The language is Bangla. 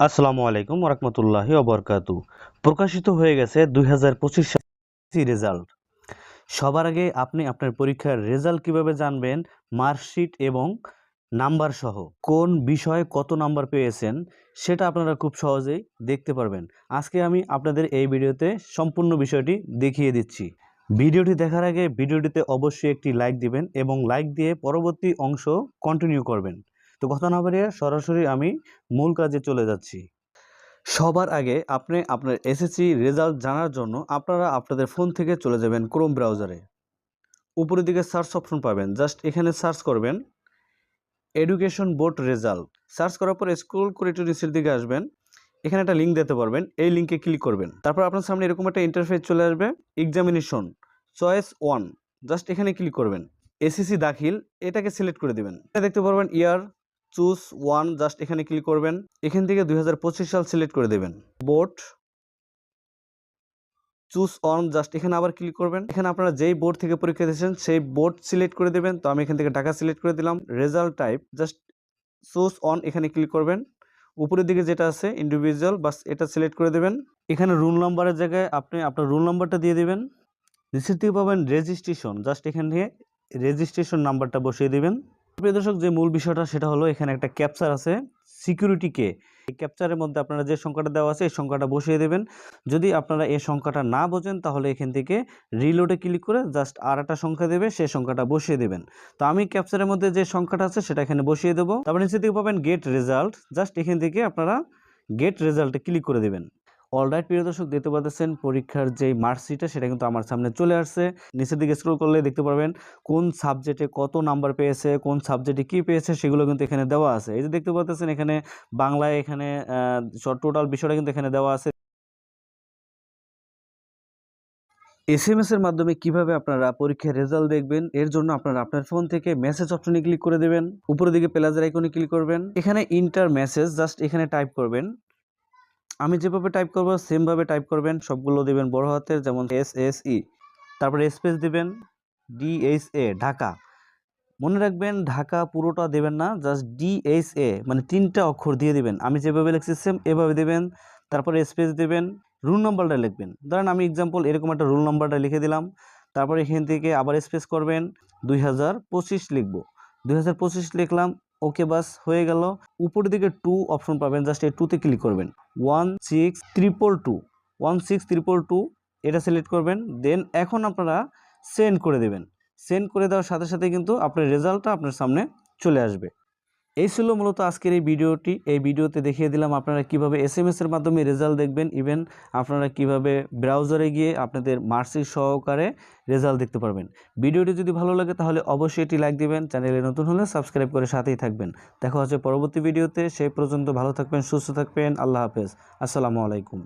আসসালামু আলাইকুম রহমতুল্লাহি অবরকাতু প্রকাশিত হয়ে গেছে দুই হাজার পঁচিশ রেজাল্ট। সবার আগে আপনি আপনার পরীক্ষার রেজাল্ট কীভাবে জানবেন, মার্কশিট এবং নাম্বার সহ। কোন বিষয়ে কত নাম্বার পেয়েছেন, সেটা আপনারা খুব সহজেই দেখতে পারবেন। আজকে আমি আপনাদের এই ভিডিওতে সম্পূর্ণ বিষয়টি দেখিয়ে দিচ্ছি। ভিডিওটি দেখার আগে ভিডিওটিতে অবশ্যই একটি লাইক দিবেন এবং লাইক দিয়ে পরবর্তী অংশ কন্টিনিউ করবেন। তো কথা না বাড়িয়ে সরাসরি আমি মূল কাজে চলে যাচ্ছি। সবার আগে আপনি আপনার এসএসসি রেজাল্ট জানার জন্য আপনারা আপনাদের ফোন থেকে চলে যাবেন ক্রোম ব্রাউজারে উপরের দিকে সার্চ অপশন পাবেন। জাস্ট এখানে সার্চ করবেন এডুকেশন বোর্ড রেজাল্ট সার্চ করার পর স্ক্রোল করে একটু নিচের দিকে আসবেন। এখানে একটা লিঙ্ক দিতে পারবেন। এই লিঙ্কে ক্লিক করবেন। তারপর আপনার সামনে এরকম একটা ইন্টারফেস চলে আসবে। এক্সামিনেশন চয়েস ওয়ান জাস্ট এখানে ক্লিক করবেন। এসএসসি দাখিল এটাকে সিলেক্ট করে দিবেন। দেখতে পারবেন ইয়ার চুজ ওয়ান, জাস্ট এখানে ক্লিক করবেন। এখান থেকে দু হাজার পঁচিশ সাল সিলেক্ট করে দেবেন। বোর্ড চুজ অন জাস্ট এখানে আবার ক্লিক করবেন। এখানে আপনারা যেই বোর্ড থেকে পরীক্ষা দিয়েছেন, সেই বোর্ড সিলেক্ট করে দেবেন। তো আমি এখান থেকে ঢাকা সিলেক্ট করে দিলাম। Result type just choose on এখানে ক্লিক করবেন। উপরের দিকে যেটা আছে ইন্ডিভিজুয়াল বাস এটা সিলেক্ট করে দেবেন। এখানে রুল নাম্বারের জায়গায় আপনি আপনার রুল নাম্বারটা দিয়ে দেবেন। নিচের থেকে পাবেন রেজিস্ট্রেশন জাস্ট এখান থেকে রেজিস্ট্রেশন নাম্বারটা বসিয়ে দিবেন। প্রিয় দর্শক, যে মূল বিষয়টা সেটা হলো এখানে একটা ক্যাপচার আছে সিকিউরিটি কে। এই ক্যাপচারের মধ্যে আপনারা যে সংখ্যাটা দেওয়া আছে, এই সংখ্যাটা বসিয়ে দেবেন। যদি আপনারা এই সংখ্যাটা না বোঝেন, তাহলে এখান থেকে রিলোডে ক্লিক করে জাস্ট আর একটা সংখ্যা দেবে সেই সংখ্যাটা বসিয়ে দেবেন। তো আমি ক্যাপচারের মধ্যে যে সংখ্যাটা আছে, সেটা এখানে বসিয়ে দেবো। তারপর নিচে থেকে পাবেন গেট রেজাল্ট জাস্ট এখান থেকে আপনারা গেট রেজাল্টে ক্লিক করে দেবেন। অলরাইট প্রিয় দর্শক, দেখতে পাচ্ছেন পরীক্ষার যে মার্কশিটটা সেটা কিন্তু আমার সামনে চলে আসছে। নিচের দিকে স্ক্রল করলে দেখতে পারবেন কোন সাবজেক্টে কত নাম্বার পেয়েছে, কোন সাবজেক্টে কি পেয়েছে, সেগুলো কিন্তু এখানে দেওয়া আছে। এই যে দেখতে পাচ্ছেন এখানে বাংলায় এখানে টোটাল বিষয়টা কিন্তু এখানে দেওয়া আছে। এস এম এস এর মাধ্যমে কীভাবে আপনারা পরীক্ষার রেজাল্ট দেখবেন, এর জন্য আপনারা আপনার ফোন থেকে মেসেজ অপশনে ক্লিক করে দেবেন। উপরের দিকে প্লাজার আইকনে ক্লিক করবেন। এখানে ইন্টার মেসেজ জাস্ট এখানে টাইপ করবেন। আমি যেভাবে টাইপ করব সেমভাবে টাইপ করবেন, সবগুলো দেবেন বড় হাতের, যেমন এস এস ই তারপরে স্পেস দিবেন ডিএইচ এ ঢাকা। মনে রাখবেন, ঢাকা পুরোটা দেবেন না জাস্ট ডিএইচ এ মানে তিনটা অক্ষর দিয়ে দিবেন। আমি যেভাবে লিখছি সেম এভাবে দেবেন, তারপরে স্পেস দেবেন রুল নাম্বারটা লিখবেন। ধরেন আমি এক্সাম্পল এরকম একটা রুল নম্বরটা লিখে দিলাম, তারপরে এখান থেকে আবার স্পেস করবেন, দুই হাজার পঁচিশ লিখব। দুই লিখলাম ওকে বাস হয়ে গেল। উপরের দিকে টু অপশন পাবেন জাস্ট এই টুতে ক্লিক করবেন। One six triple two one six triple two এটা সিলেক্ট করবেন। দেন এখন আপনারা সেন্ড করে দেবেন। সেন্ড করে দেওয়ার সাথে সাথে কিন্তু আপনার রেজাল্টটা আপনার সামনে চলে আসবে। এই ছিল মূলত আজকের এই ভিডিওটি। এই ভিডিওতে দেখিয়ে দিলাম আপনারা কীভাবে এস এম এর মাধ্যমে রেজাল্ট দেখবেন। ইভেন আপনারা কীভাবে ব্রাউজারে গিয়ে আপনাদের মার্কশিট সহকারে রেজাল্ট দেখতে পারবেন। ভিডিওটি যদি ভালো লাগে তাহলে অবশ্যই এটি লাইক দিবেন। চ্যানেলে নতুন হলে সাবস্ক্রাইব করে সাথেই থাকবেন। দেখা হচ্ছে পরবর্তী ভিডিওতে। সেই পর্যন্ত ভালো থাকবেন, সুস্থ থাকবেন। আল্লাহ হাফেজ। আসসালামু আলাইকুম।